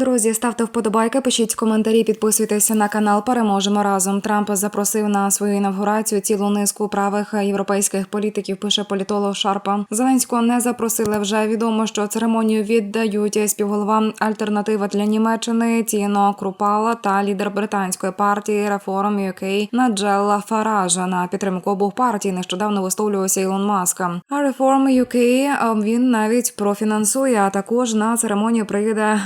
Друзі, ставте вподобайки, пишіть коментарі, підписуйтеся на канал. Переможемо разом. Трамп запросив на свою інавгурацію цілу низку правих європейських політиків. Пише політолог Шарпа. Зеленського не запросили. Вже відомо, що церемонію віддають співголова альтернатива для Німеччини Тіно Крупала та лідер британської партії Реформ UK Наджелла Фаража на підтримку обох партій. Нещодавно висловлювався Ілон Маска. А Reform UK він навіть профінансує. А також на церемонію приїде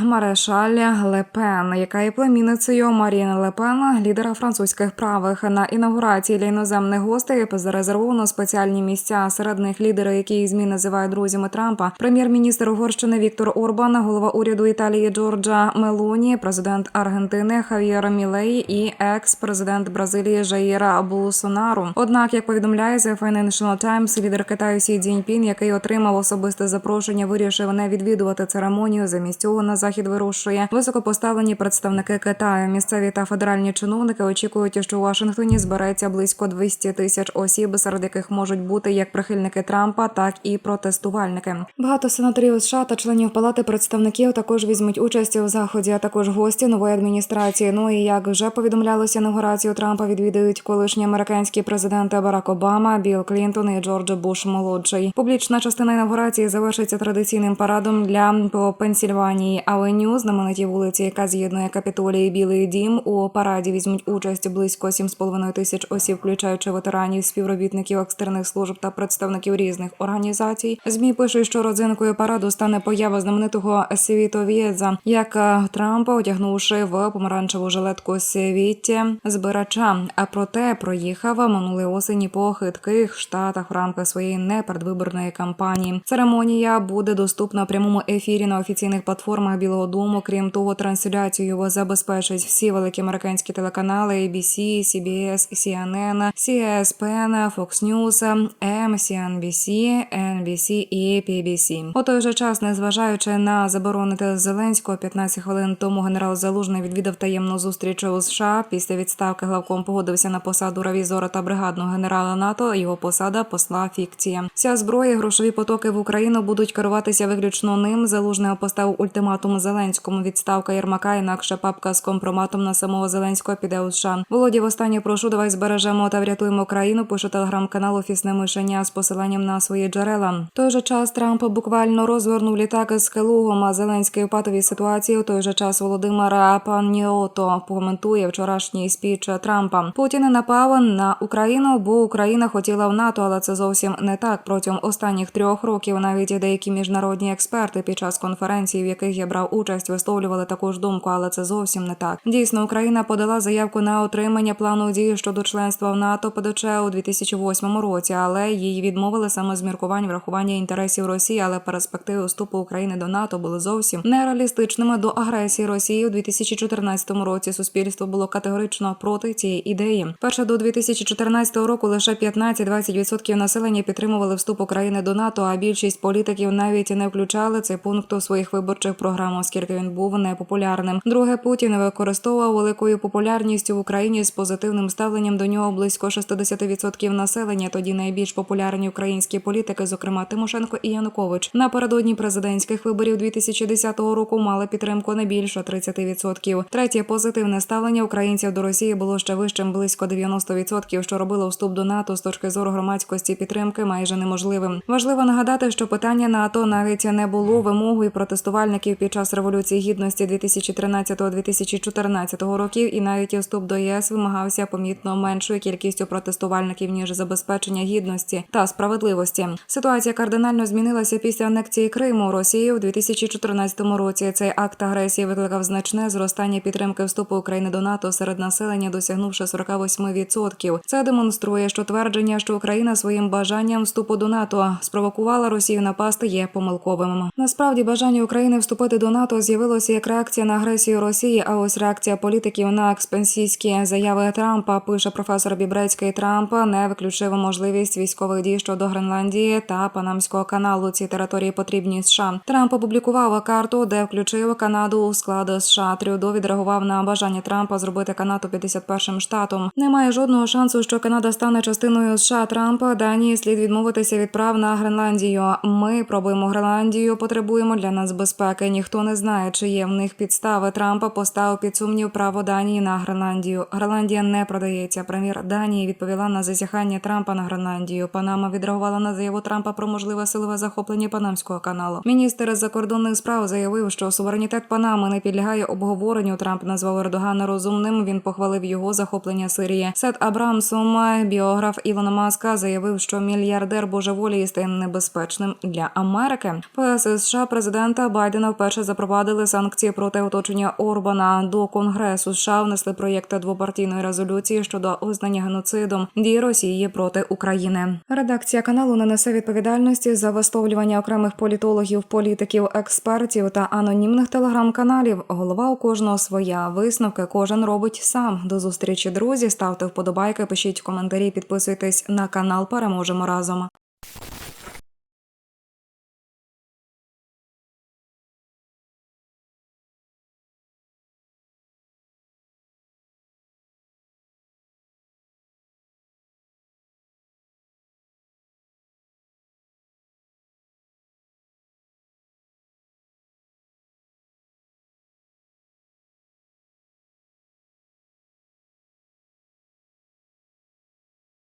Марешаль Лепен, яка є племінницею Маріни Лепен, лідера французьких правих. На інаугурації для іноземних гостей зарезервовано спеціальні місця. Серед них лідери, які змі називають друзями Трампа, прем'єр-міністр Угорщини Віктор Орбан, голова уряду Італії Джорджа Мелоні, президент Аргентини Хавієра Мілей і екс-президент Бразилії Жаїра Болсонару. Однак, як повідомляє The Financial Times, лідер Китаю Сі Цзіньпін, який отримав особисте запрошення, вирішив не відвідувати церемонію. Замість цього на захід вирушує високопоставлені представники Китаю. Місцеві та федеральні чиновники очікують, що у Вашингтоні збереться близько 200 тисяч осіб, серед яких можуть бути як прихильники Трампа, так і протестувальники. Багато сенаторів США та членів палати представників також візьмуть участь у заході, а також гості нової адміністрації. Ну і як вже повідомлялося, інаугурацію Трампа відвідують колишні американські президенти Барак Обама, Білл Клінтон і Джордж Буш молодший. Публічна частина інаугурації завершиться традиційним парадом для Пенсільванії Авеню, знамениті вулиці, яка з'єднує Капітолій і Білий Дім. У параді візьмуть участь близько 7,5 тисяч осіб, включаючи ветеранів, співробітників екстерних служб та представників різних організацій. Змі пишуть, що родзинкою параду стане поява знаменитого світовідза, як е, Трампа, одягнувши в помаранчеву жилетку свіття збирача. А проте проїхав минулої осені по хитких штатах в рамках своєї непередвиборної кампанії. Церемонія буде доступна в прямому ефірі на офіційних платформах Білого Дому. Крім того, трансляцію забезпечать всі великі американські телеканали ABC, CBS, CNN, CSPN, Fox News, MSNBC, NBC і PBC. У той же час, незважаючи на заборонити Зеленського, 15 хвилин тому генерал Залужний відвідав таємну зустріч у США. Після відставки главком погодився на посаду ревізора та бригадного генерала НАТО. Його посада посла фікція. Вся зброя, грошові потоки в Україну будуть керуватися виключно ним. Залужний поставив ультиматум Зеленському. Відставка Єрмака, інакше папка з компроматом на самого Зеленського піде у США. Володі, востаннє прошу, давай збережемо та врятуємо країну. Пише телеграм-канал Офісне мишення з посиланням на свої джерела. В той же час Трамп буквально розвернув літак з Келугом, а Зеленський у патовій ситуації. У той же час Володимира Паніото коментує вчорашній спіч Трампа. Путін напав на Україну, бо Україна хотіла в НАТО, але це зовсім не так. Протягом останніх трьох років навіть деякі міжнародні експерти під час конференції, в яких я брав участь, висловлювали таку ж думку, але це зовсім не так. Дійсно, Україна подала заявку на отримання плану дії щодо членства в НАТО ПДЧ у 2008 році, але їй відмовили саме з міркувань врахування інтересів Росії, але перспективи вступу України до НАТО були зовсім нереалістичними до агресії Росії у 2014 році. Суспільство було категорично проти цієї ідеї. Перше до 2014 року лише 15-20% населення підтримували вступ України до НАТО, а більшість політиків навіть не включали цей пункт у своїх виборчих програм, оскільки він був непопулярним. Друге Путін використовував великою популярністю в Україні з позитивним ставленням до нього близько 60% населення. Тоді найбільш популярні українські політики, зокрема Тимошенко і Янукович, напередодні президентських виборів 2010 року мали підтримку не більше 30%. Третє позитивне ставлення українців до Росії було ще вищим близько 90%, що робило вступ до НАТО з точки зору громадськості підтримки майже неможливим. Важливо нагадати, що питання НАТО навіть не було вимогою протестувальників під час революції гідності 2013-2014 років, і навіть вступ до ЄС вимагався помітно меншою кількістю протестувальників ніж забезпечення гідності та справедливості. Ситуація кардинально змінилася після анексії Криму Росією у 2014 році. Цей акт агресії викликав значне зростання підтримки вступу України до НАТО серед населення, досягнувши 48%. Це демонструє, що твердження, що Україна своїм бажанням вступу до НАТО спровокувала Росію напасти, є помилковим. Насправді бажання України вступити до НАТО з'явилося як реакція на агресію Росії. А ось реакція політиків на експансійські заяви Трампа пише професор Бібрецький Трамп не виключив можливість військових дій щодо Гренландії та Панамського каналу. Ці території потрібні США. Трамп опублікував карту, де включив Канаду у склад США. Трюдо відреагував на бажання Трампа зробити Канаду 51-м штатом. Немає жодного шансу, що Канада стане частиною США. Трампа Данії слід відмовитися від прав на Гренландію. Ми пробуємо Гренландію, потребуємо для нас безпеки. Ніхто не знає, чи чи є в них підстави Трампа поставив під сумнів право Данії на Гренландію. Гренландія не продається. Прем'єр Данії відповіла на зазіхання Трампа на Гренландію. Панама відреагувала на заяву Трампа про можливе силове захоплення Панамського каналу. Міністр закордонних справ заявив, що суверенітет Панами не підлягає обговоренню. Трамп назвав Ердогана розумним. Він похвалив його захоплення Сирії. Сет Абрамсом, біограф Ілона Маска, заявив, що мільярдер божеволі стає небезпечним для Америки. ПС США президента Байдена вперше запровадили санкції проти оточення Орбана. До Конгресу США внесли проєкт двопартійної резолюції щодо визнання геноцидом дії Росії проти України. Редакція каналу не несе відповідальності за висловлювання окремих політологів, політиків, експертів та анонімних телеграм-каналів. Голова у кожного своя висновки кожен робить сам. До зустрічі, друзі. Ставте вподобайки, пишіть коментарі, підписуйтесь на канал. Переможемо разом.